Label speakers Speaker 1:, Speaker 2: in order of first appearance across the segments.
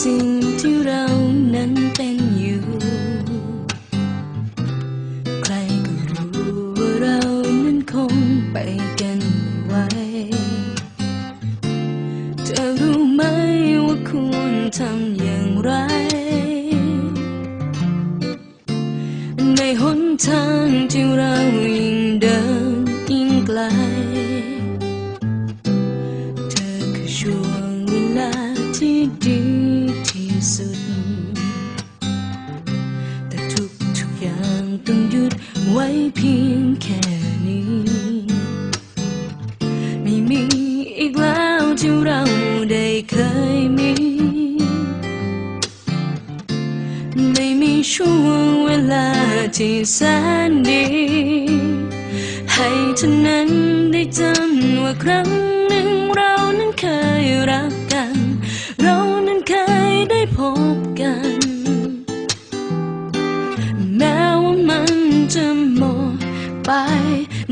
Speaker 1: สิ่งที่เรานั้นเป็นอยู่ ใครก็รู้ว่าเรานั้นคงไปกันไม่ไหวเธอรู้ไหมว่าควรทำอย่างไร ในหนทางที่เรายิ่งเดินยิ่งไกล เพียงแค่นี้ ไม่มีอีกแล้วที่เราได้เคยมี ไม่มีช่วงเวลาที่แสนดี ให้เท่านั้นได้จำว่าครั้งหนึ่งเรานั้นเคยรัก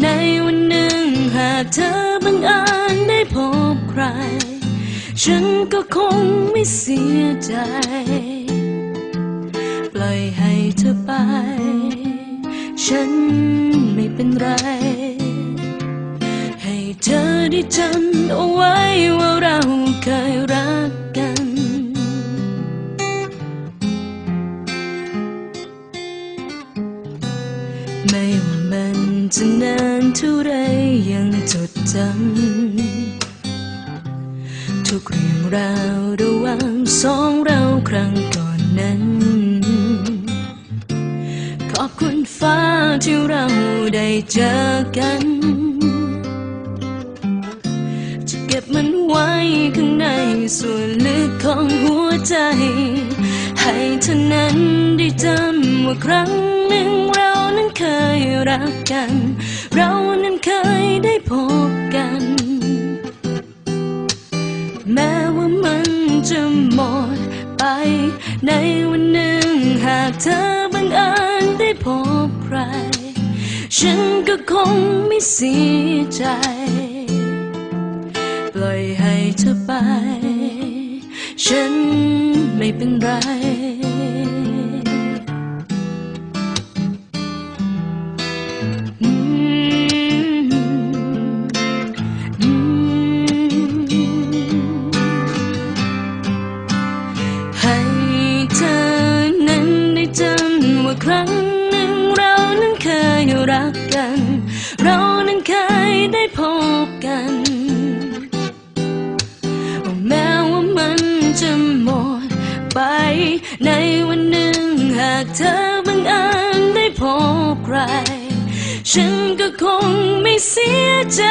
Speaker 1: ในวันหนึ่งหากเธอบังเอิญได้พบใคร ฉันก็คงไม่เสียใจ ปล่อยให้เธอไป ฉันไม่เป็นไร ให้เธอได้จำเอาไว้ว่าเรา จำทุกเรื่องราวระหว่างสองเราครั้งก่อนนั้น ขอบคุณฟ้าที่เราได้เจอกัน จะเก็บมันไว้ข้างในส่วนลึกของหัวใจ ให้เธอนั้นได้จำว่าครั้งหนึ่งเรานั้นเคยรักกัน เรานั้นเคยได้พบกัน แม้ว่ามันจะหมดไป ในวันหนึ่งหากเธอบังเอิญได้พบใคร ฉันก็คงไม่เสียใจ ปล่อยให้เธอไป ฉันไม่เป็นไร เรานั้นเคยรักกัน เรานั้นเคยได้พบกันแม้ว่ามันจะหมดไป ในวันหนึ่งหากเธอบังเอิญได้พบใคร ฉันก็คงไม่เสียใจ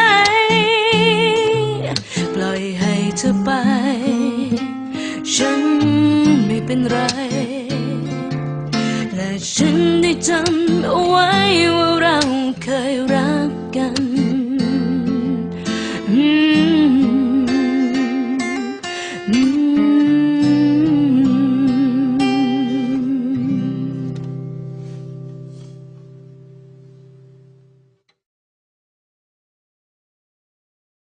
Speaker 1: ปล่อยให้เธอไป ฉันไม่เป็นไร ฉันได้จำเอาไว้ว่าเราเคยรักกัน